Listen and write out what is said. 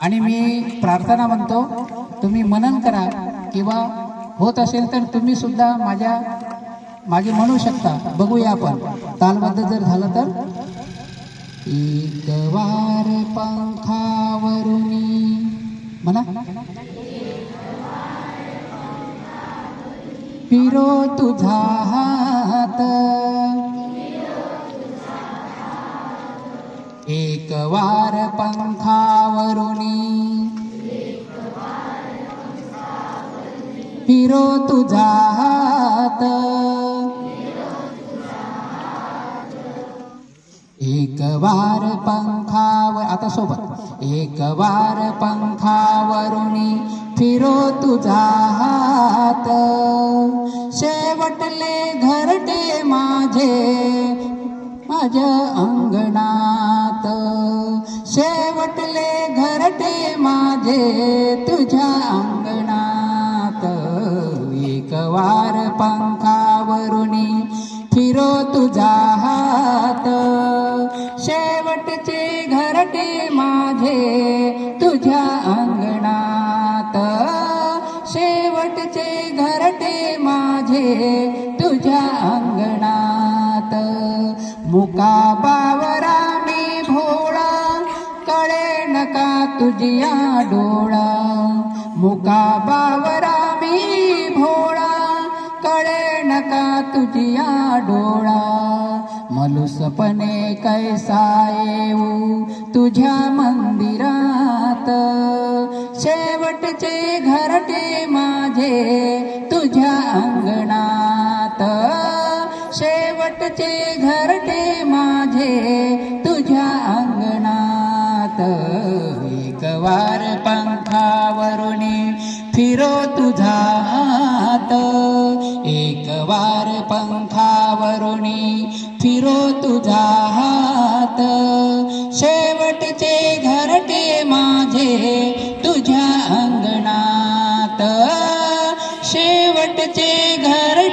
आणि मी प्रार्थना म्हणतो तुम्ही मनन करा किंवा होत असेल तर तुम्ही सुद्धा माझ्या मागे म्हणू शकता. बघूया आपण. तालबद्ध जर झालं तर? एक वार पंखावरुनी. म्हणा. पिरो तुझा एक वार पंखावरुनी. फिरो तुझा हात. एक वार पंखावर आता सोबत. एक वार पंखावरुणी फिरो तुझा हात. शेवटले घरटे माझे माझ्या अंगणा माझे तुझ्या अंगणात. एक वार पंखावरुनी फिरो तुझा हात. शेवटचे घरटे माझे तुझ्या अंगणात. शेवटचे घरटे माझे तुझ्या अंगणात. मुका बावरा का तुझिया डोळा? मुका बावरा मी भोळा. कळे नका तुझिया डोळा? मलुसपणे कैसा येऊ तुझ्या मंदिरात? शेवटचे घरटे माझे तुझ्या अंगणात. शेवटचे घरटे माझे वार पंखावरुणी फिरो तुझा हात. एक वार पंखावरुणी फिरो तुझा हात. शेवटचे घरटे माझे तुझ्या अंगणात. शेवटचे घर